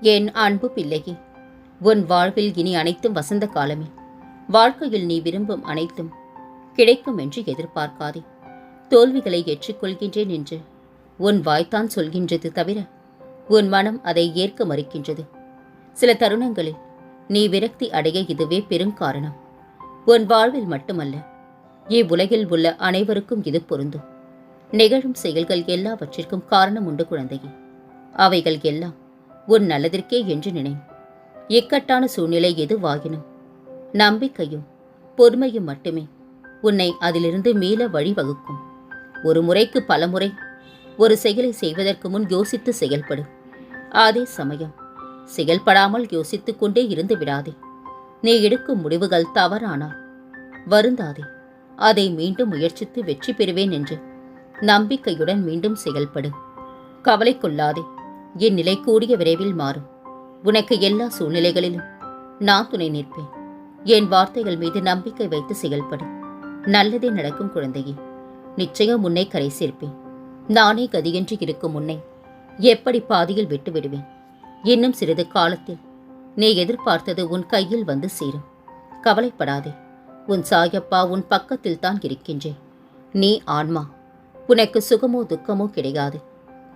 என் அன்பு பிள்ளையே உன் வாழ்வில் இனி அனைத்தும் வசந்த காலமே. வாழ்க்கையில் நீ விரும்பும் அனைத்தும் கிடைக்கும் என்று எதிர்பார்க்காதே. தோல்விகளை ஏற்றுக்கொள்கின்றேன் என்று உன் வாய்த்தான் சொல்கின்றது தவிர உன் மனம் அதை ஏற்க மறுக்கின்றது. சில தருணங்களில் நீ விரக்தி அடைய இதுவே பெருங்காரணம் உன் வாழ்வில் மட்டுமல்ல இவ்வுலகில் உள்ள அனைவருக்கும் இது பொருந்தும். நிகழும் செயல்கள் எல்லாவற்றிற்கும் காரணம் உண்டு குழந்தையே. அவைகள் எல்லாம் உன் நல்லதற்கே என்று நினை. இக்கட்டான சூழ்நிலை எதுவாகினும் நம்பிக்கையும் பொறுமையும் மட்டுமே உன்னை அதிலிருந்து மீள வழிவகுக்கும். ஒரு முறைக்கு பலமுறை ஒரு செயலை செய்வதற்கு முன் யோசித்து செயல்படு. அதே சமயம் செயல்படாமல் யோசித்து கொண்டே இருந்து விடாதே. நீ எடுக்கும் முடிவுகள் தவறானால் வருந்தாதே. அதை மீண்டும் முயற்சித்து வெற்றி பெறுவேன் என்று நம்பிக்கையுடன் மீண்டும் செயல்படு. கவலை கொள்ளாதே. என் நிலை கூடிய விரைவில் மாறும். உனக்கு எல்லா சூழ்நிலைகளிலும் நான் துணை நிற்பேன். என் வார்த்தைகள் மீது நம்பிக்கை வைத்து செயல்படு. நல்லதே நடக்கும் குழந்தையே. நிச்சயம் உன்னை கரை சேர்ப்பேன். நானே கதியின்றி இருக்கும் உன்னை எப்படி பாதியில் விட்டு விடுவேன்? இன்னும் சிறிது காலத்தில் நீ எதிர்பார்த்தது உன் கையில் வந்து சேரும். கவலைப்படாதே. உன் சாயப்பா உன் பக்கத்தில் தான் இருக்கின்றேன். நீ ஆன்மா. உனக்கு சுகமோ துக்கமோ கிடையாது.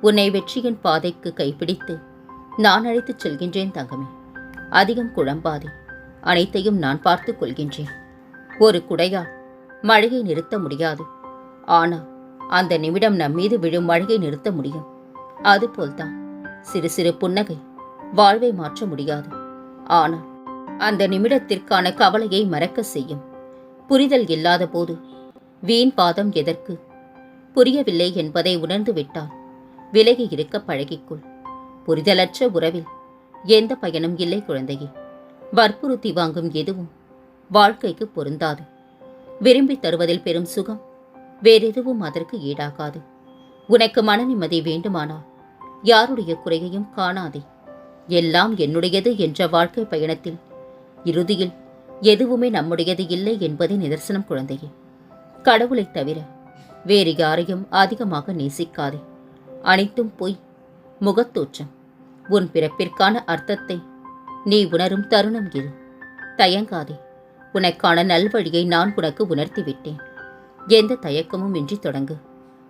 உன்னை வெற்றியின் பாதைக்கு கைப்பிடித்து நான் அழைத்துச் செல்கின்றேன் தங்கமே. அதிகம் குழம்பாதே. அனைத்தையும் நான் பார்த்துக் கொள்கின்றேன். ஒரு குடையால் மழையை நிறுத்த முடியாது. ஆனால் அந்த நிமிடம் நம் மீது விழும் மழையை நிறுத்த முடியும். அதுபோல்தான் சிறு சிறு புன்னகை வாழ்வை மாற்ற முடியாது. ஆனால் அந்த நிமிடத்திற்கான கவலையை மறக்க செய்யும். புரிதல் இல்லாத போது வீண் பாதம் எதற்கு? புரியவில்லை என்பதை உணர்ந்து விட்டால் விலகி இருக்க பழகிக்குள். புரிதலற்ற உறவில் எந்த பயனும் இல்லை குழந்தையே. வற்புறுத்தி வாங்கும் எதுவும் வாழ்க்கைக்கு பொருந்தாது. விரும்பி தருவதில் பெரும் சுகம் வேறெதுவும் அதற்கு ஈடாகாது. உனக்கு மன நிம்மதி வேண்டுமானால் யாருடைய குறையையும் காணாதே. எல்லாம் என்னுடையது என்ற வாழ்க்கை பயணத்தில் இறுதியில் எதுவுமே நம்முடையது இல்லை என்பதே நிதர்சனம் குழந்தையே. கடவுளைத் தவிர வேறு யாரையும் அதிகமாக நேசிக்காதே. அனைத்தும் பொய். முகத்தோற்றம் உன் பிறப்பிற்கான அர்த்தத்தை நீ உணரும் தருணம் இது. தயங்காதே. உனக்கான நல்வழியை நான் உனக்கு உணர்த்திவிட்டேன். எந்த தயக்கமும் இன்றி தொடங்கு.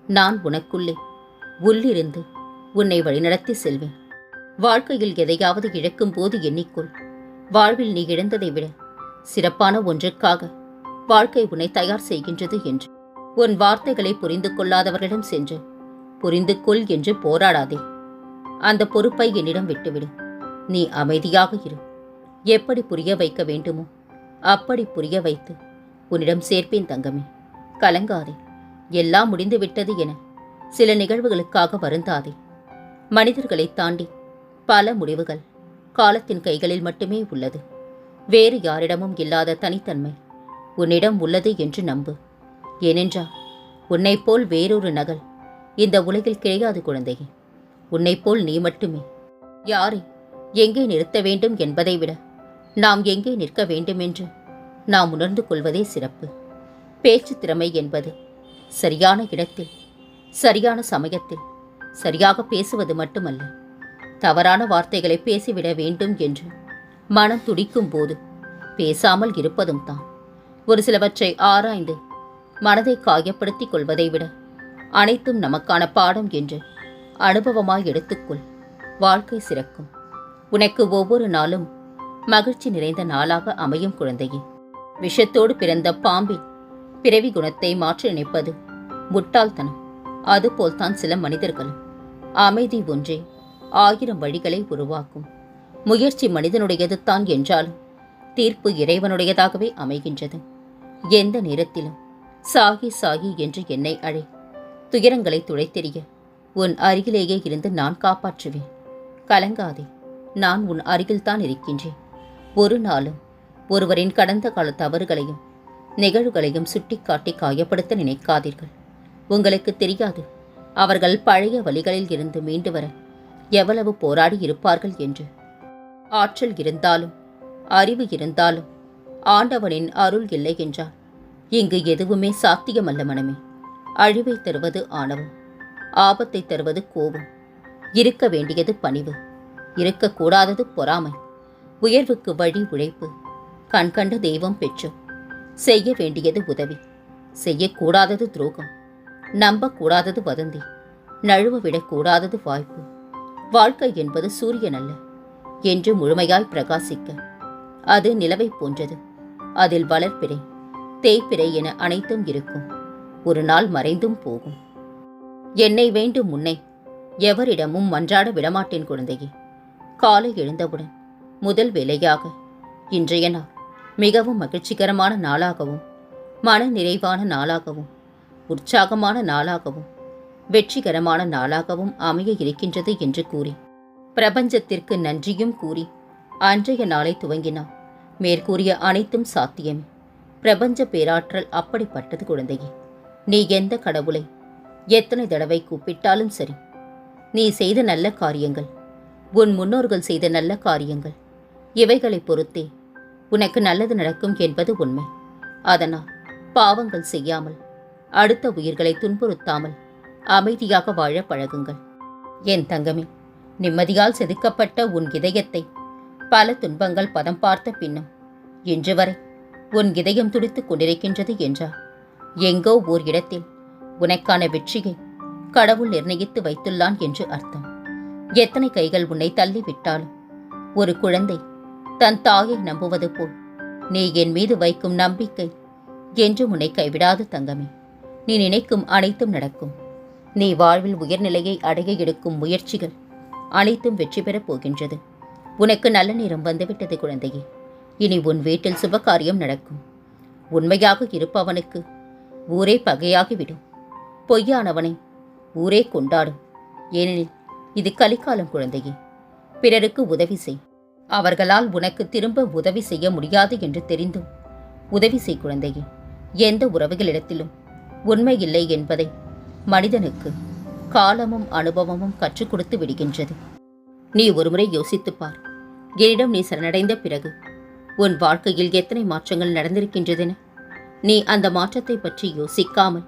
நான் உனக்குள்ளே உள்ளிருந்து உன்னை வழிநடத்தி செல்வேன். வாழ்க்கையில் எதையாவது இழக்கும் போது எண்ணிக்கொள். வாழ்வில் நீ இழந்ததை விட சிறப்பான ஒன்றுக்காக வாழ்க்கை உன்னை தயார் செய்கின்றது என்று. உன் வார்த்தைகளை புரிந்து கொள்ளாதவர்களிடம் சென்று புரிந்து கொள் என்று போராடாதே. அந்த பொறுப்பை என்னிடம் விட்டுவிடு. நீ அமைதியாக இரு. எப்படி புரிய வைக்க வேண்டுமோ அப்படி புரிய வைத்து உன்னிடம் சேர்ப்பேன் தங்கமே. கலங்காதே. எல்லாம் முடிந்து விட்டது என சில நிகழ்வுகளுக்காக வருந்தாதே. மனிதர்களை தாண்டி பல முடிவுகள் காலத்தின் கைகளில் மட்டுமே உள்ளது. வேறு யாரிடமும் இல்லாத தனித்தன்மை உன்னிடம் உள்ளது என்று நம்பு. ஏனென்றால் உன்னைப் போல் வேறொரு நகல் இந்த உலகில் கிடையாது குழந்தையே. உன்னைப் போல் நீ மட்டுமே. யாரை? எங்கே நிறுத்த வேண்டும் என்பதை விட நாம் எங்கே நிற்க வேண்டும் என்று நாம் உணர்ந்து கொள்வதே சிறப்பு. பேச்சு திறமை என்பது சரியான இடத்தில் சரியான சமயத்தில் சரியாக பேசுவது மட்டுமல்ல. தவறான வார்த்தைகளை பேசிவிட வேண்டும் என்று மனம் துடிக்கும் போது பேசாமல் இருப்பதும் தான். ஒரு சிலவற்றை ஆராய்ந்து மனதை காயப்படுத்திக் கொள்வதை விட அனைத்தும் நமக்கான பாடம் என்று அனுபவமாய் எடுத்துக்கொள். வாழ்க்கை சிறக்கும். உனக்கு ஒவ்வொரு நாளும் மகிழ்ச்சி நிறைந்த நாளாக அமையும் குழந்தையே. விஷத்தோடு பிறந்த பாம்பின் பிறவி குணத்தை மாற்றி நினைப்பது முட்டாள்தனம். அதுபோல்தான் சில மனிதர்களும் அமைதி ஒன்றே ஆயிரம் வழிகளை உருவாக்கும். முயற்சி மனிதனுடையது தான் என்றாலும் தீர்ப்பு இறைவனுடையதாகவே அமைகின்றது. எந்த நேரத்திலும் சாகி சாகி என்று என்னை அழை. துயரங்களை துடைத்தெறிய உன் அருகிலேயே இருந்து நான் காப்பாற்றுவேன். கலங்காதே. நான் உன் அருகில்தான் இருக்கின்றேன். ஒரு நாளும் ஒருவரின் கடந்த கால தவறுகளையும் நிகழ்வுகளையும் சுட்டிக்காட்டி காயப்படுத்த நினைக்காதீர்கள். உங்களுக்கு தெரியாது அவர்கள் பழைய வழிகளில் இருந்து மீண்டு வர எவ்வளவு போராடி இருப்பார்கள் என்று. ஆற்றல் இருந்தாலும் அறிவு இருந்தாலும் ஆண்டவனின் அருள் இல்லை என்றால் இங்கு எதுவுமே சாத்தியமல்ல மனமே. அழிவை தருவது ஆணவம் ஆபத்தை தருவது கோபம். இருக்க வேண்டியது பணிவு இருக்கக்கூடாதது பொறாமை உயர்வுக்கு வழி உழைப்பு கண்கண்ட தெய்வம் பெற்றோம் செய்ய வேண்டியது உதவி செய்யக்கூடாதது துரோகம் நம்பக்கூடாதது வதந்தி நழுவ விடக்கூடாதது வாய்ப்பு. வாழ்க்கை என்பது சூரியன் அல்ல என்று முழுமையாய் பிரகாசிக்க. அது நிலவை போன்றது அதில் வளர்ப்பிறை தேய்ப்பிறை என அனைத்தும் இருக்கும். ஒரு நாள் மறைந்தும் போகும். என்னை வேண்டும் முன்னை எவரிடமும் மன்றாட விடமாட்டேன் குழந்தையே. காலை எழுந்தவுடன் முதல் வேலையாக இன்றைய நாள் மிகவும் மகிழ்ச்சிகரமான நாளாகவும் மன நிறைவான நாளாகவும் உற்சாகமான நாளாகவும் வெற்றிகரமான நாளாகவும் அமைய இருக்கின்றது என்று கூறி பிரபஞ்சத்திற்கு நன்றியும் கூறி அன்றைய நாளை துவங்கினார். மேற்கூறிய அனைத்தும் சாத்தியமே. பிரபஞ்ச பேராற்றல் அப்படிப்பட்டது குழந்தையே. நீ எந்த கடவுளை? எத்தனை தடவை கூப்பிட்டாலும் சரி. நீ செய்த நல்ல காரியங்கள் உன் முன்னோர்கள் செய்த நல்ல காரியங்கள் இவைகளை பொறுத்தே உனக்கு நல்லது நடக்கும் என்பது உண்மை. அதனால் பாவங்கள் செய்யாமல் அடுத்த உயிர்களை துன்புறுத்தாமல் அமைதியாக வாழ பழகுங்கள். என் தங்கமே நிம்மதியால் செதுக்கப்பட்ட உன் இதயத்தை பல துன்பங்கள் பதம் பார்த்த பின்னும் இன்று வரை உன் இதயம் துடித்துக் கொண்டிருக்கின்றது என்றார். எங்கோ ஓர் இடத்தில் உனக்கான வெற்றியை கடவுள் நிர்ணயித்து வைத்துள்ளான் என்று அர்த்தம். எத்தனை கைகள் உன்னை தள்ளிவிட்டாலும். ஒரு குழந்தை தன் தாயை நம்புவது போல். நீ என் மீது வைக்கும் நம்பிக்கை என்று உன்னை கைவிடாது தங்கமே. நீ நினைக்கும் அனைத்தும் நடக்கும். நீ வாழ்வில் உயர்நிலையை அடைய எடுக்கும் முயற்சிகள் அனைத்தும் வெற்றி பெறப் போகின்றது. உனக்கு நல்ல நேரம் வந்துவிட்டது குழந்தையே. இனி உன் வீட்டில் சுபகாரியம் நடக்கும். உண்மையாக இருப்பவனுக்கு ஊரே பகையாகிவிடும். பொய்யானவனை ஊரே கொண்டாடும். ஏனெனில் இது கலிக்காலம் குழந்தையே. பிறருக்கு உதவி செய். அவர்களால் உனக்கு திரும்ப உதவி செய்ய முடியாது என்று தெரிந்தும். உதவி செய் குழந்தையே. எந்த உறவுகளிடத்திலும் உண்மையில்லை என்பதை மனிதனுக்கு காலமும் அனுபவமும் கற்றுக் கொடுத்து விடுகின்றது. நீ ஒருமுறை யோசித்துப் பார். என்னிடம் நீ சரணடைந்த பிறகு உன் வாழ்க்கையில் எத்தனை மாற்றங்கள் நடந்திருக்கின்றதென? நீ அந்த மாற்றத்தை பற்றி யோசிக்காமல்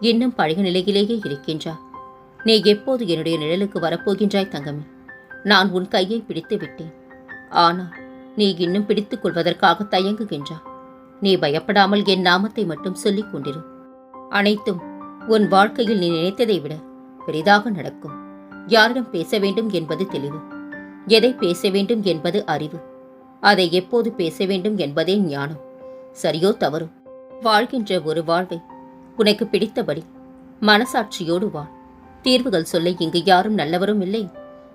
இன்னும் பழைய நிலையிலேயே இருக்கின்றாய். நீ எப்போது என்னுடைய நிழலுக்கு வரப்போகின்றாய் தங்கமே? நான் உன் கையை பிடித்து விட்டேன். ஆனால் நீ இன்னும் பிடித்துக் கொள்வதற்காக தயங்குகின்றாய். நீ பயப்படாமல் என் நாமத்தை மட்டும் சொல்லிக் கொண்டிரு. அனைத்தும் உன் வாழ்க்கையில் நீ நினைத்ததை விட பெரிதாக நடக்கும். யாரிடம் பேச வேண்டும் என்பது தெளிவு. எதை பேச வேண்டும் என்பது அறிவு. அதை எப்போது பேச வேண்டும் என்பதே ஞானம். சரியோ தவறோ? வாழ்கின்ற ஒரு வாழ்வை. உனக்கு பிடித்தபடி மனசாட்சியோடு வாழ் தீர்வுகள் சொல்ல இங்கு யாரும் நல்லவரும் இல்லை.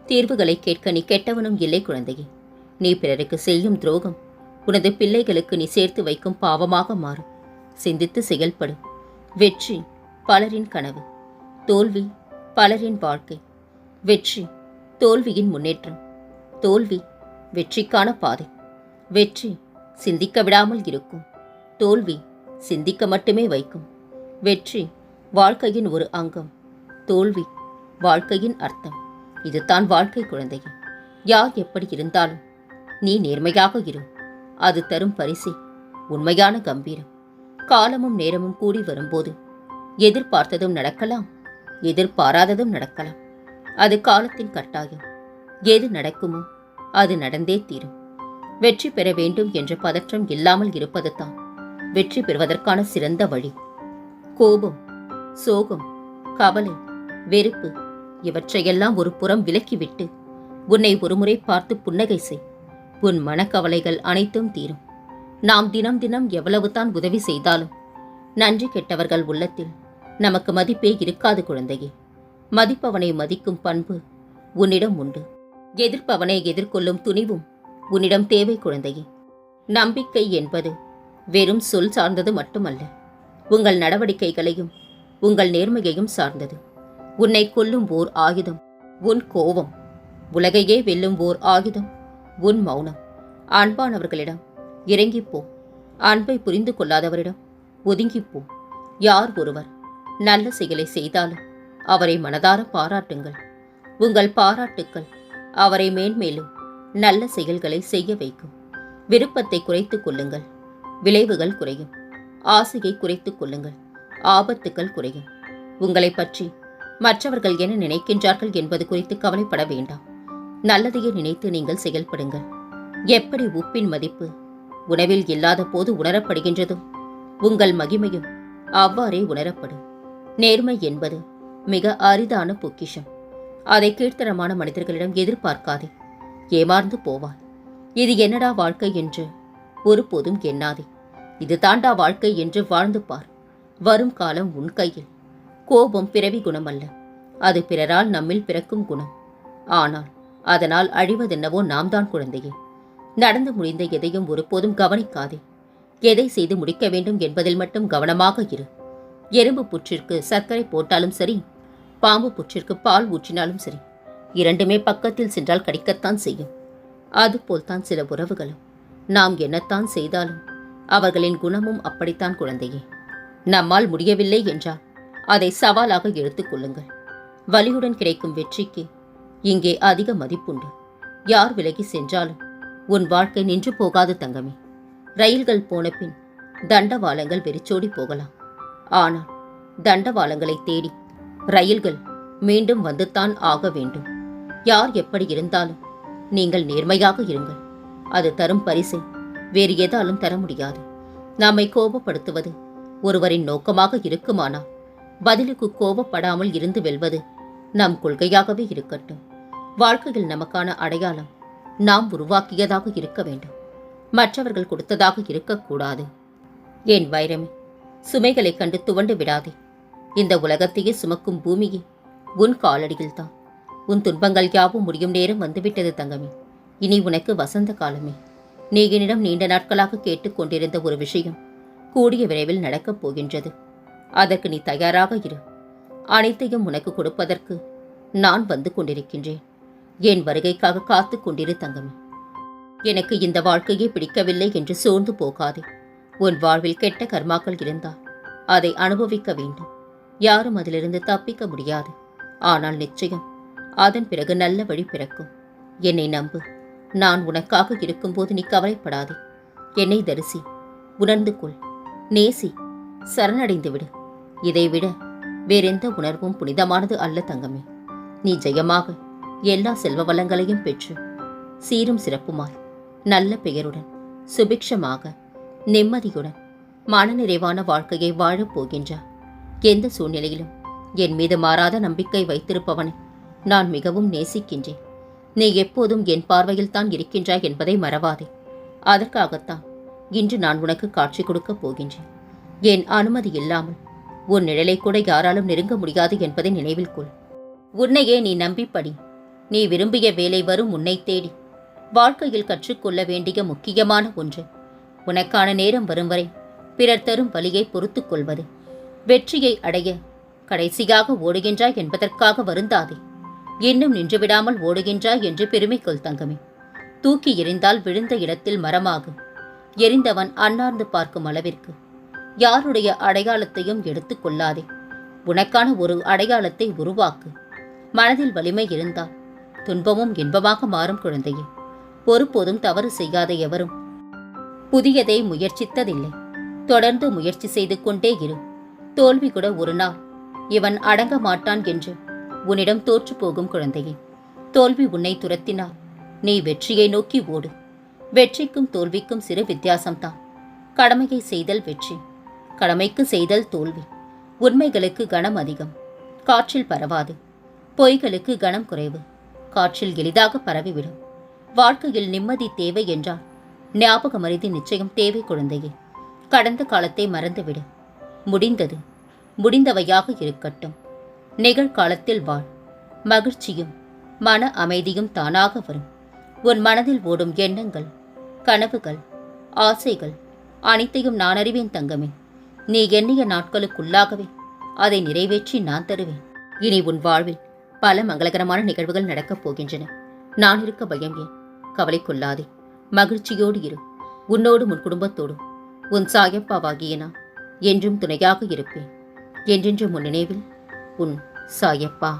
தீர்வுகளை கேட்க நீ கெட்டவனும் இல்லை குழந்தையே. நீ பிறருக்கு செய்யும் துரோகம் உனது பிள்ளைகளுக்கு நீ சேர்த்து வைக்கும் பாவமாக மாறும். சிந்தித்து செயல்படும் வெற்றி பலரின் கனவு. தோல்வி பலரின் வாழ்க்கை. வெற்றி தோல்வியின் முன்னேற்றம். தோல்வி வெற்றிக்கான பாதை. வெற்றி சிந்திக்க விடாமல் இருக்கும். தோல்வி சிந்திக்க மட்டுமே வைக்கும். வெற்றி வாழ்க்கையின் ஒரு அங்கம். தோல்வி வாழ்க்கையின் அர்த்தம். இதுதான் வாழ்க்கை குழந்தையே யார் எப்படி இருந்தாலும் நீ நேர்மையாக இரு. அது தரும் பரிசு உண்மையான கம்பீரம். காலமும் நேரமும் கூடி வரும்போது எதிர்பார்த்ததும் நடக்கலாம் எதிர்பாராததும் நடக்கலாம். அது காலத்தின் கட்டாயம். எது நடக்குமோ அது நடந்தே தீரும். வெற்றி பெற வேண்டும் என்ற பதற்றம் இல்லாமல் இருப்பது தான் வெற்றி பெறுவதற்கான சிறந்த வழி. கோபம் சோகம் கவலை வெறுப்பு இவற்றையெல்லாம் ஒரு புறம் விலக்கிவிட்டு உன்னை ஒருமுறை பார்த்து புன்னகை செய். உன் மனக்கவலைகள் அனைத்தும் தீரும். நாம் தினம் தினம் எவ்வளவுதான் உதவி செய்தாலும் நன்றி கெட்டவர்கள் உள்ளத்தில் நமக்கு மதிப்பே இருக்காது குழந்தையே. மதிப்பவனை மதிக்கும் பண்பு உன்னிடம் உண்டு. எதிர்ப்பவனை எதிர்கொள்ளும் துணிவும் உன்னிடம் தேவை குழந்தையே. நம்பிக்கை என்பது வெறும் சொல் சார்ந்தது மட்டுமல்ல. உங்கள் நடவடிக்கைகளையும் உங்கள் நேர்மையையும் சார்ந்தது. உன்னை கொல்லும் ஓர் ஆயுதம் உன் கோபம். உலகையே வெல்லும் ஓர் ஆயுதம் உன் மௌனம். அன்பானவர்களிடம் இறங்கிப் போ அன்பை புரிந்து கொள்ளாதவரிடம் ஒதுங்கிப்போ. யார் ஒருவர் நல்ல செயலை செய்தாலும் அவரை மனதார பாராட்டுங்கள். உங்கள் பாராட்டுக்கள் அவரை மேன்மேலும் நல்ல செயல்களை செய்ய வைக்கும். விருப்பத்தை குறைத்துக் கொள்ளுங்கள். விளைவுகள் குறையும். ஆசையை குறைத்துக் கொள்ளுங்கள். ஆபத்துக்கள் குறையும். உங்களை பற்றி மற்றவர்கள் என்ன நினைக்கின்றார்கள் என்பது குறித்து கவலைப்பட வேண்டாம். நல்லதையே நினைத்து நீங்கள் செயல்படுங்கள். எப்படி உப்பின் மதிப்பு உணவில் இல்லாத போது உணரப்படுகின்றதோ உங்கள் மகிமையும் அவ்வாறே உணரப்படும். நேர்மை என்பது மிக அரிதான பொக்கிஷம். அதை கீழ்த்தரமான மனிதர்களிடம் எதிர்பார்க்காதே. ஏமாந்து போவாய். இது என்னடா வாழ்க்கை என்று ஒருபோதும் எண்ணாதே. இது தாண்டா வாழ்க்கை என்று வாழ்ந்து பார். வரும் காலம் உன் கையில். கோபம் பிறவி குணமல்ல. அது பிறரால் நம்மில் பிறக்கும் குணம். ஆனால் அதனால் அழிவதென்னவோ நாம் தான் குழந்தையே. நடந்து முடிந்த எதையும் ஒருபோதும் கவனிக்காதே. எதை செய்து முடிக்க வேண்டும் என்பதில் மட்டும் கவனமாக இரு. எறும்பு புற்றிற்கு சர்க்கரை போட்டாலும் சரி பாம்பு புற்றிற்கு பால் ஊற்றினாலும் சரி இரண்டுமே பக்கத்தில் சென்றால் கடிக்கத்தான் செய்யும். அதுபோல்தான் சில உறவுகளும். நாம் என்னத்தான் செய்தாலும் அவர்களின் குணமும் அப்படித்தான் குழந்தையே. நம்மால் முடியவில்லை என்றால் அதை சவாலாக எடுத்துக் கொள்ளுங்கள். வலியுடன் கிடைக்கும் வெற்றிக்கு இங்கே அதிக மதிப்புண்டு. யார் விலகி சென்றாலும் உன் வாழ்க்கை நின்று போகாது தங்கமே. ரயில்கள் போன பின் தண்டவாளங்கள் வெறிச்சோடி போகலாம். ஆனால் தண்டவாளங்களை தேடி ரயில்கள் மீண்டும் வந்துத்தான் ஆக வேண்டும். யார் எப்படி இருந்தாலும் நீங்கள் நேர்மையாக இருங்கள். அது தரும் பரிசை வேறு எதாலும் தர முடியாது. நம்மை கோபப்படுத்துவது ஒருவரின் நோக்கமாக இருக்குமானால் பதிலுக்கு கோபப்படாமல் இருந்து வெல்வது நம் கொள்கையாகவே இருக்கட்டும். வாழ்க்கையில் நமக்கான அடையாளம் நாம் உருவாக்கியதாக இருக்க வேண்டும். மற்றவர்கள் கொடுத்ததாக இருக்கக்கூடாது. என் வைரமே சுமைகளைக் கண்டு துவண்டு விடாதே. இந்த உலகத்தையே சுமக்கும் பூமியே உன் காலடியில்தான். உன் துன்பங்கள் யாவும் முடியும் நேரம் வந்துவிட்டது தங்கமே. இனி உனக்கு வசந்த காலமே. நீ என்னிடம் நீண்ட நாட்களாக கேட்டுக்கொண்டிருந்த ஒரு விஷயம் கூடிய விரைவில் நடக்கப் போகின்றது. அதற்கு நீ தயாராக இரு. அனைத்தையும் உனக்கு கொடுப்பதற்கு நான் வந்து கொண்டிருக்கின்றேன். என் வருகைக்காக காத்து கொண்டிரு தங்கமே. எனக்கு இந்த வாழ்க்கையே பிடிக்கவில்லை என்று சோர்ந்து போகாதே. உன் வாழ்வில் கெட்ட கர்மாக்கள் இருந்தால் அதை அனுபவிக்க வேண்டும். யாரும் அதிலிருந்து தப்பிக்க முடியாது. ஆனால் நிச்சயம் அதன் பிறகு நல்ல வழி பிறக்கும். என்னை நம்பு. நான் உனக்காக இருக்கும்போது நீ கவலைப்படாதே. என்னை தரிசி உணர்ந்து கொள். நேசி சரணடைந்து விடு. இதைவிட வேறெந்த உணர்வும் புனிதமானது அல்ல தங்கமே. நீ ஜெயமாக எல்லா செல்வ வளங்களையும் பெற்று சீரும் சிறப்புமாய் நல்ல பெயருடன் சுபிக்ஷமாக நிம்மதியுடன் மனநிறைவான வாழ்க்கையை வாழப் போகின்றார் எந்த சூழ்நிலையிலும் என் மீது மாறாத நம்பிக்கை வைத்திருப்பவனை நான் மிகவும் நேசிக்கின்றேன். நீ எப்போதும் என் பார்வையில் தான் இருக்கின்றாய் என்பதை மறவாதே. அதற்காகத்தான் இன்று நான் உனக்கு காட்சி கொடுக்கப் போகின்றேன். என் அனுமதி இல்லாமல் உன் நிழலை கூட யாராலும் நெருங்க முடியாது என்பதை நினைவில் கொள். உன்னையே நீ நம்பிப்படி. நீ விரும்பிய வேலை வரும் உன்னை தேடி. வாழ்க்கையில் கற்றுக்கொள்ள வேண்டிய முக்கியமான ஒன்று. உனக்கான நேரம் வரும் வரை பிறர் தரும் வழியை பொறுத்துக்கொள்வது வெற்றியை அடைய கடைசியாக ஓடுகின்றாய் என்பதற்காக வருந்தாதே. இன்னும் நின்றுவிடாமல் ஓடுகின்றாய் என்று பெருமைக்குள் தங்கமே. தூக்கி எறிந்தால் விழுந்த இடத்தில் மரமாகும் எரிந்தவன் அன்னார்ந்து பார்க்கும் அளவிற்கு. யாருடைய அடையாளத்தையும் எடுத்துக் கொள்ளாதே. உனக்கான ஒரு அடையாளத்தை உருவாக்கு. மனதில் வலிமை இருந்தால் துன்பமும் இன்பமாக மாறும் குழந்தையே. ஒருபோதும் தவறு செய்யாத எவரும் புதியதை முயற்சித்ததில்லை. தொடர்ந்து முயற்சி செய்து கொண்டே இரு. தோல்வி கூட ஒரு நாள் இவன் அடங்க மாட்டான் என்று உன்னிடம் தோற்று போகும் குழந்தையே. தோல்வி உன்னை துரத்தினால். நீ வெற்றியை நோக்கி ஓடு. வெற்றிக்கும் தோல்விக்கும் சிறு வித்தியாசம்தான். கடமையை செய்தல் வெற்றி. கடமைக்கு செய்தல் தோல்வி. உண்மைகளுக்கு கணம் அதிகம். காற்றில் பரவாது. பொய்களுக்கு கணம் குறைவு. காற்றில் எளிதாக பரவிவிடும். வாழ்க்கையில் நிம்மதி தேவை என்றால் ஞாபகம் ஞாபகமறிதி நிச்சயம் தேவை குழந்தையே. கடந்த காலத்தை மறந்துவிடு. முடிந்தது. முடிந்தவையாக இருக்கட்டும். நிகழ்காலத்தில் வாழ் மகிழ்ச்சியும் மன அமைதியும் தானாக வரும். உன் மனதில் ஓடும் எண்ணங்கள் கனவுகள் ஆசைகள் அனைத்தையும் நான் அறிவேன் தங்கமே. நீ எண்ணிய நாட்களுக்குள்ளாகவே அதை நிறைவேற்றி நான் தருவேன். இனி உன் வாழ்வில் பல மங்களகரமான நிகழ்வுகள் நடக்கப் போகின்றன. நான் இருக்க பயம் ஏன்? கவலை கொள்ளாதே. மகிழ்ச்சியோடு இரு. உன்னோடும் உன் குடும்பத்தோடும். உன் சாயப்பாவாகிய நான் என்றும் துணையாக இருப்பேன். என்றென்றும் உன் நினைவில் ปุ่สอยปอ